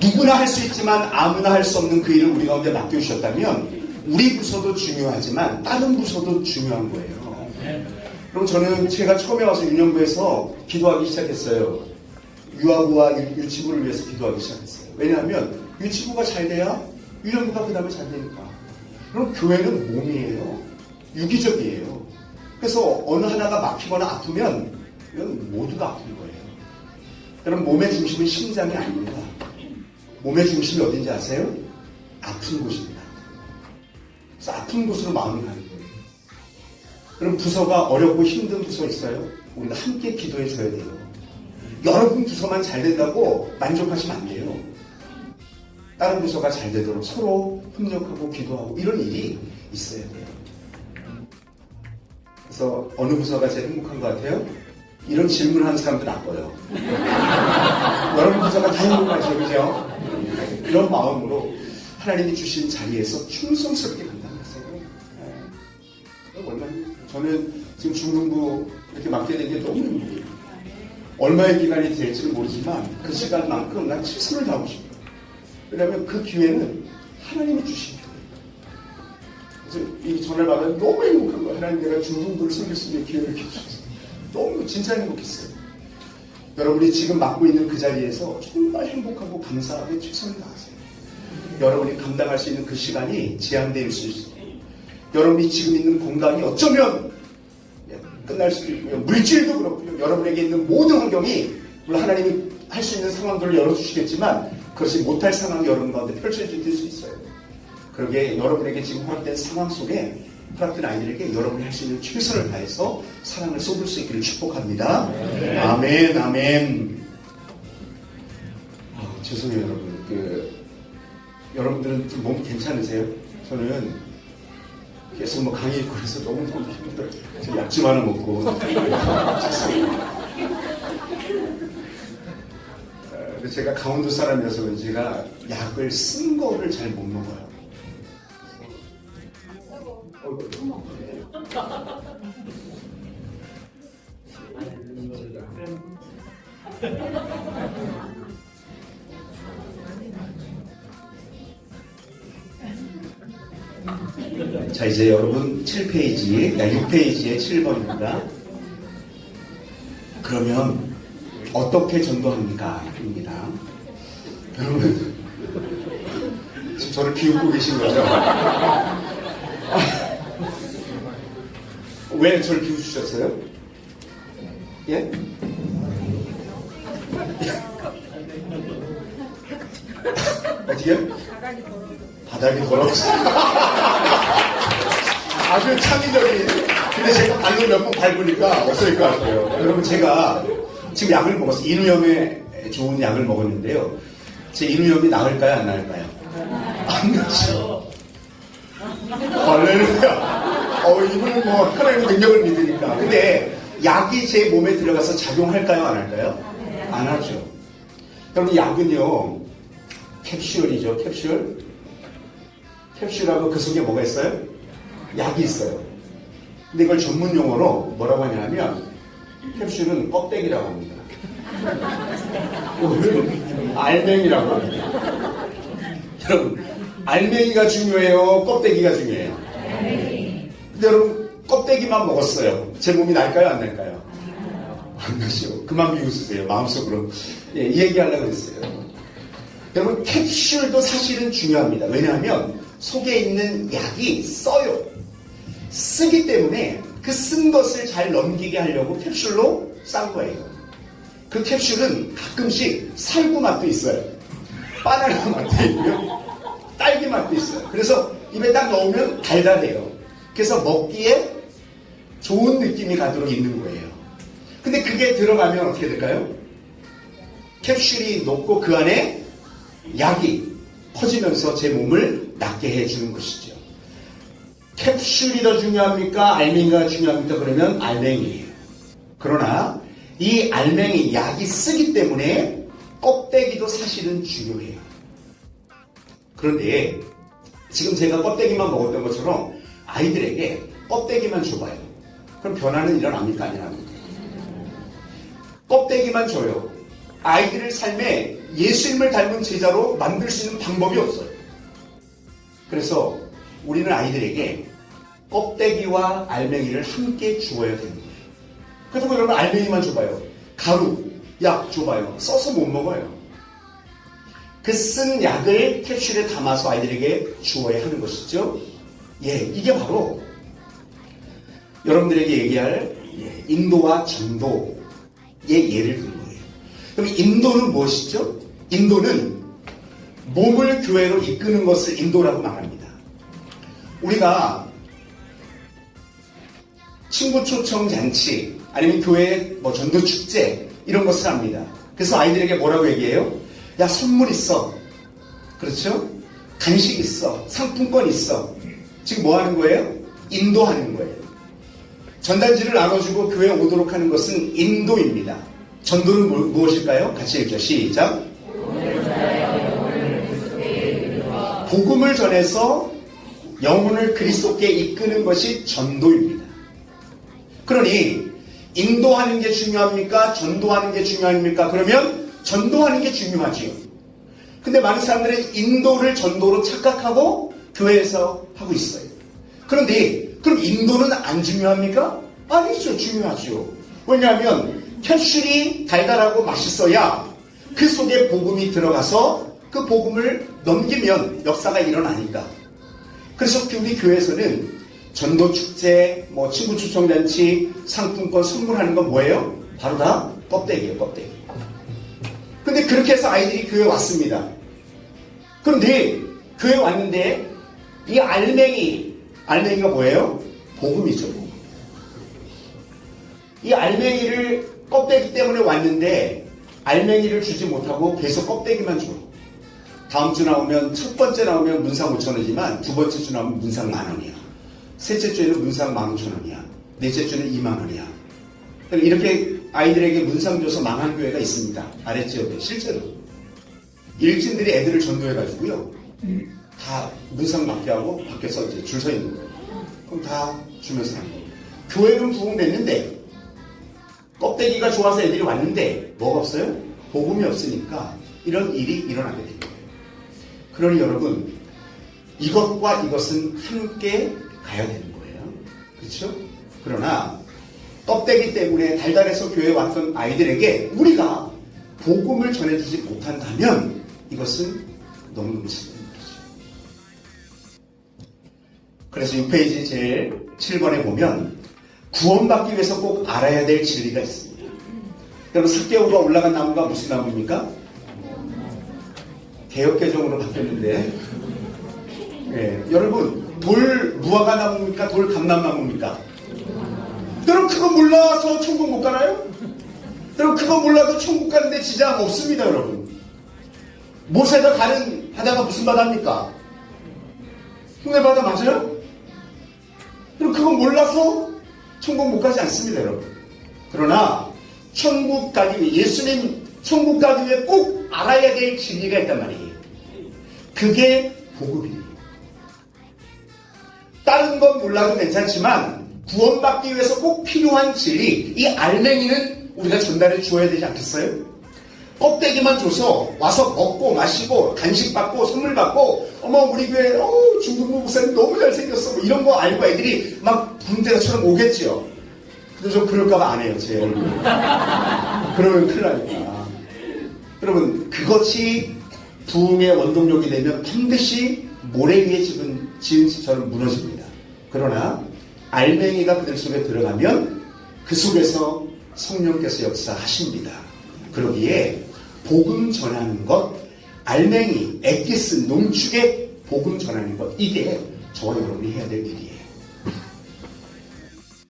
누구나 할 수 있지만 아무나 할 수 없는 그 일을 우리 가운데 맡겨주셨다면 우리 부서도 중요하지만 다른 부서도 중요한 거예요. 그럼 저는 제가 처음에 와서 유년부에서 기도하기 시작했어요. 유아부와 유- 유치부를 위해서 기도하기 시작했어요. 왜냐하면 유치부가 잘 돼야 유년부가 그 다음에 잘 되니까. 그럼 교회는 몸이에요. 유기적이에요. 그래서 어느 하나가 막히거나 아프면 모두가 아픈 거예요. 그럼 몸의 중심은 심장이 아닙니다. 몸의 중심이 어딘지 아세요? 아픈 곳입니다. 그래서 아픈 곳으로 마음이 가는 거예요. 그럼 부서가 어렵고 힘든 부서 있어요? 우리가 함께 기도해 줘야 돼요. 여러분 부서만 잘 된다고 만족하시면 안 돼요. 다른 부서가 잘 되도록 서로 협력하고 기도하고 이런 일이 있어야 돼요. 그래서 어느 부서가 제일 행복한 것 같아요? 이런 질문하는 사람들 나빠요. 여러분 부서가 다 행복하죠, 그죠? 이런 마음으로 하나님이 주신 자리에서 충성스럽게 감당하세요. 네. 얼마나 저는 지금 중등부 이렇게 맡게 된 게 너무 힘들어요. 얼마의 기간이 될지는 모르지만 그 시간만큼 난 최선을 다하고 싶어요. 왜냐하면 그 기회는 하나님이 주신 기회예요. 그래서 이 전화를 받아 너무 행복한 거예요. 하나님 내가 중등부를 섬길 수 있는 기회를 주셔서 너무 진짜 행복했어요. 여러분이 지금 맡고 있는 그 자리에서 정말 행복하고 감사하게 최선을 다하세요. 여러분이 감당할 수 있는 그 시간이 제한되어 있을 수 있어요. 여러분이 지금 있는 공간이 어쩌면 끝날 수도 있고요. 물질도 그렇고요. 여러분에게 있는 모든 환경이 물론 하나님이 할 수 있는 상황들을 열어주시겠지만 그것이 못할 상황이 여러분 가운데 펼쳐질 수 있어요. 그러게 여러분에게 지금 허락된 상황 속에 허락된 아이들에게 여러분이 할 수 있는 최선을 다해서 사랑을 쏟을 수 있기를 축복합니다. 아멘, 아멘. 아, 죄송해요, 여러분. 그, 여러분들은 좀 몸 괜찮으세요? 저는 계속 뭐 강의 있고 그래서 너무 너무 힘들어요. 약좀 하나 먹고. 어, 근데 제가 강원도 사람이어서 제가 약을 쓴 거를 잘 못 먹어요. 자, 이제 여러분 7페이지, 6페이지에 7번입니다. 그러면 어떻게 전도합니까? 입니다. 여러분, 지금 저를 비웃고 계신 거죠? 왜 저를 비웃으셨어요? 예? 어떻게요? 바닥이 더러워서. 아주 창의적인. 근데 제가 발로 몇 번 밟으니까 없어질 것 같아요. 여러분, 제가 지금 약을 먹었어요. 인후염에 좋은 약을 먹었는데요. 제 인후염이 나을까요? 안 나을까요? 안 나죠. 할렐루야. 어, 이분은 뭐 하나님의 능력을 믿으니까. 근데 약이 제 몸에 들어가서 작용할까요? 안 할까요? 안 하죠. 여러분, 약은요, 캡슐이죠, 캡슐. 캡슐하고 그 속에 뭐가 있어요? 약이 있어요. 근데 이걸 전문 용어로 뭐라고 하냐면 캡슐은 껍데기라고 합니다. 알맹이라고 합니다. 여러분, 알맹이가 중요해요? 껍데기가 중요해요? 여러분, 껍데기만 먹었어요. 제 몸이 날까요? 안 날까요? 안 나죠. 그만 비웃으세요. 마음속으로. 예, 이 얘기하려고 했어요. 여러분, 캡슐도 사실은 중요합니다. 왜냐하면 속에 있는 약이 써요. 쓰기 때문에 그 쓴 것을 잘 넘기게 하려고 캡슐로 싼 거예요. 그 캡슐은 가끔씩 살구 맛도 있어요. 바나나 맛도 있고요. 딸기 맛도 있어요. 그래서 입에 딱 넣으면 달달해요. 그래서 먹기에 좋은 느낌이 가도록 있는 거예요. 근데 그게 들어가면 어떻게 될까요? 캡슐이 녹고 그 안에 약이 퍼지면서 제 몸을 낫게 해주는 것이죠. 캡슐이 더 중요합니까? 알맹이가 중요합니까? 그러면 알맹이에요. 그러나 이 알맹이 약이 쓰기 때문에 껍데기도 사실은 중요해요. 그런데 지금 제가 껍데기만 먹었던 것처럼 아이들에게 껍데기만 줘봐요. 그럼 변화는 일어납니까? 안 일어납니까? 껍데기만 줘요. 아이들의 삶에 예수님을 닮은 제자로 만들 수 있는 방법이 없어요. 그래서 우리는 아이들에게 껍데기와 알맹이를 함께 주어야 거예요. 그래서 여러분 알맹이만 줘봐요. 가루, 약 줘봐요. 써서 못 먹어요. 그 쓴 약을 캡슐에 담아서 아이들에게 주어야 하는 것이죠. 예, 이게 바로 여러분들에게 얘기할 예, 인도와 전도의 예를 든 거예요. 그럼 인도는 무엇이죠? 인도는 몸을 교회로 이끄는 것을 인도라고 말합니다. 우리가 친구 초청 잔치 아니면 교회 뭐 전도 축제 이런 것을 합니다. 그래서 아이들에게 뭐라고 얘기해요? 야 선물 있어. 그렇죠? 간식 있어. 상품권 있어. 지금 뭐 하는 거예요? 인도하는 거예요. 전단지를 나눠주고 교회에 오도록 하는 것은 인도입니다. 전도는 무- 무엇일까요? 같이 읽죠. 시작. 복음을 전해서 영혼을 그리스도께 이끄는 것이 전도입니다. 그러니 인도하는 게 중요합니까? 전도하는 게 중요합니까? 그러면 전도하는 게 중요하지요. 근데 많은 사람들은 인도를 전도로 착각하고 교회에서 하고 있어요. 그런데 그럼 인도는 안 중요합니까? 아니죠. 중요하죠. 왜냐하면 캡슐이 달달하고 맛있어야 그 속에 복음이 들어가서 그 복음을 넘기면 역사가 일어나니까. 그래서 우리 교회에서는 전도 축제, 뭐 친구 추첨 잔치, 상품권 선물하는 건 뭐예요? 바로 다 껍데기예요, 껍데기. 근데 그렇게 해서 아이들이 교회 에 왔습니다. 그런데 교회 에 왔는데 이 알맹이, 알맹이가 뭐예요? 복음이죠, 복음. 이 알맹이를 껍데기 때문에 왔는데 알맹이를 주지 못하고 계속 껍데기만 줘. 다음 주 나오면 첫 번째 나오면 문상 5천 원이지만 두 번째 주 나오면 문상 만 원이야. 셋째 주에는 문상 만 오천 원이야. 넷째 주는 2만 원이야. 이렇게 아이들에게 문상 줘서 망한 교회가 있습니다. 아래 지역에 실제로 일진들이 애들을 전도해가지고요. 다 문상 맞게 하고 밖에서 이제 줄 서 있는 거예요. 그럼 다 주면서 하는 거예요. 교회는 부흥됐는데 껍데기가 좋아서 애들이 왔는데 뭐가 없어요? 복음이 없으니까 이런 일이 일어나게 된 거예요. 그러니 여러분 이것과 이것은 함께 가야 되는 거예요. 그렇죠? 그러나 껍데기 때문에 달달해서 교회에 왔던 아이들에게 우리가 복음을 전해주지 못한다면 이것은 너무너무 거 그래서 6페이지 제일 7번에 보면 구원받기 위해서 꼭 알아야 될 진리가 있습니다. 여러분 삭개오가 올라간 나무가 무슨 나무입니까? 개혁개정으로 바뀌었는데 예, 여러분 돌 무화과 나무입니까? 돌 감람나무입니까? 여러분 그거 몰라서 천국 못 가나요? 여러분 그거 몰라도 천국 가는데 지장 없습니다 여러분 못에다 가는 바다가 무슨 바다입니까? 흉내 바다 맞아요? 여러분 그거 몰라서 천국 못 가지 않습니다 여러분. 그러나 천국 가기 위해 예수님 천국 가기 위해 꼭 알아야 될 진리가 있단 말이에요. 그게 복음이에요. 다른 건 몰라도 괜찮지만 구원받기 위해서 꼭 필요한 진리 이 알맹이는 우리가 전달해 주어야 되지 않겠어요? 껍데기만 줘서 와서 먹고 마시고 간식 받고 선물 받고 어머 우리 교회 어 중국 목사님 너무 잘생겼어 뭐 이런 거 알고 애들이 막 군대처럼 오겠지요 근데 저 그럴까봐 안 해요 제 얼굴 그러면 큰일 나니까 여러분 그것이 부흥의 원동력이 되면 반드시 모래 위에 지은, 지은 집처럼 무너집니다. 그러나 알맹이가 그들 속에 들어가면 그 속에서 성령께서 역사하십니다. 그러기에 복음 전하는 것, 알맹이, 엑기스, 농축의 복음 전하는 것 이게 저와 여러분이 해야 될 일이에요.